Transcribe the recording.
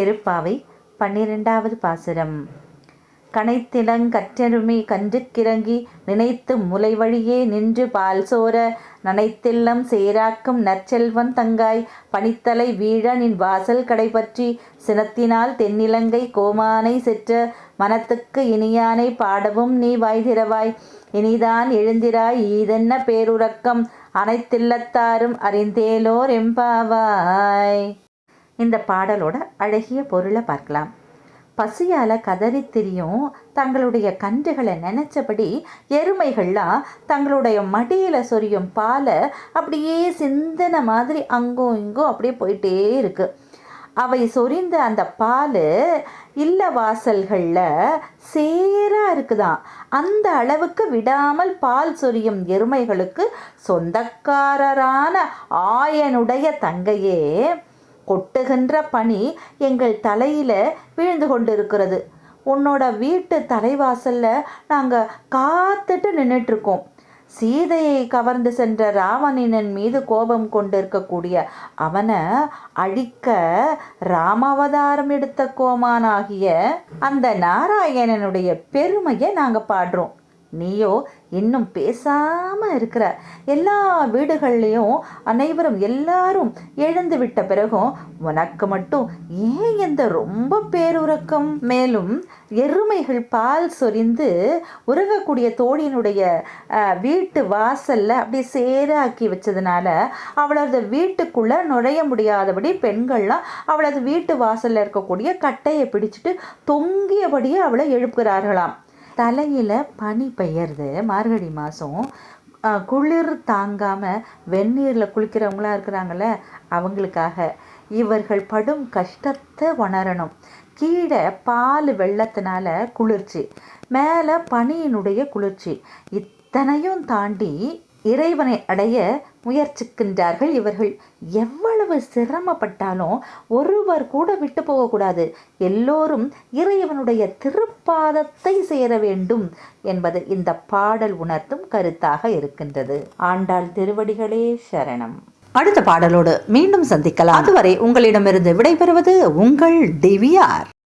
திருப்பாவை பன்னிரெண்டாவது பாசுரம். கனைத்திலங்கற்றருமி கன்றுக்கிறங்கி நினைத்து முலை வழியே நின்று பால் சோர நனைத்தில்லம் சேராக்கும் நற்செல்வன் தங்காய் பனித்தலை வீழ நின் வாசல் கடைபற்றி சினத்தினால் தென்னிலங்கை கோமானை செற்ற மனத்துக்கு இனியானை பாடவும் நீ வாய்திரவாய். இனிதான் எழுந்திராய் ஈதென்ன பேருறக்கம் அனைத்தில்லத்தாரும் அறிந்தேலோர் எம்பாவாய். இந்த பாடலோட அழகிய பொருளை பார்க்கலாம். பசியால் கதறி திரியும் தங்களுடைய கன்றுகளை நினச்சபடி எருமைகள்லாம் தங்களுடைய மடியில் சொரியும் பாலை அப்படியே சிந்தின மாதிரி அங்கும் இங்கும் அப்படியே போயிட்டே இருக்குது அவை சொரிந்த அந்த பால் இல்ல வாசல்களில் சேராக இருக்குதான் அந்த அளவுக்கு விடாமல் பால் சொரியும் எருமைகளுக்கு சொந்தக்காரரான ஆயனுடைய தங்கையே கொட்டுகின்ற பனி எங்கள் தலையில் விழுந்து கொண்டிருக்கிறது. உன்னோட வீட்டு தலைவாசல்ல நாங்கள் காத்துட்டு நின்றுட்டுருக்கோம் சீதையை கவர்ந்து சென்ற ராவணனின் மீது கோபம் கொண்டிருக்கக்கூடிய அவனை அழிக்க ராமாவதாரம் எடுத்த கோமானாகிய அந்த நாராயணனுடைய பெருமையை நாங்கள் பாடுறோம். நீயோ இன்னும் பேசாமல் இருக்கிற எல்லா வீடுகள்லேயும் அனைவரும் எல்லாரும் எழுந்து விட்ட பிறகும் உனக்கு மட்டும் ஏன் இந்த ரொம்ப பேருறக்கம்? மேலும் எருமைகள் பால் சொரிந்து உறங்கக்கூடிய தோழியினுடைய வீட்டு வாசல்ல அப்படியே சேராக்கி வச்சதுனால அவளது வீட்டுக்குள்ள நுழைய முடியாதபடி பெண்கள்லாம் அவளது வீட்டு வாசல்ல இருக்கக்கூடிய கட்டையை பிடிச்சிட்டு தொங்கியபடியே அவளை எழுப்புகிறார்களாம். தலையில் பனி பெய்யறது மார்கழி மாதம் குளிர் தாங்காமல் வெந்நீரில் குளிக்கிறவங்களாம் இருக்கிறாங்கள அவங்களுக்காக. இவர்கள் படும் கஷ்டத்தை உணரணும். கீழே பால் வெள்ளத்தினால குளிர்ச்சி மேலே பனியினுடைய குளிர்ச்சி. இத்தனையும் தாண்டி இறைவனை அடைய முயற்சிக்கின்றார்கள் இவர்கள். எவ்வளவு எவ்வளவு சிரமப்பட்டாலும் ஒருவர் கூட விட்டு போகக்கூடாது. எல்லோரும் இறைவனுடைய திருப்பாதத்தை சேர வேண்டும் என்பது இந்த பாடல் உணர்த்தும் கருத்தாக இருக்கின்றது. ஆண்டாள் திருவடிகளே சரணம். அடுத்த பாடலோடு மீண்டும் சந்திக்கலாம். அதுவரை உங்களிடமிருந்து விடைபெறுவது உங்கள் டிவிஆர்.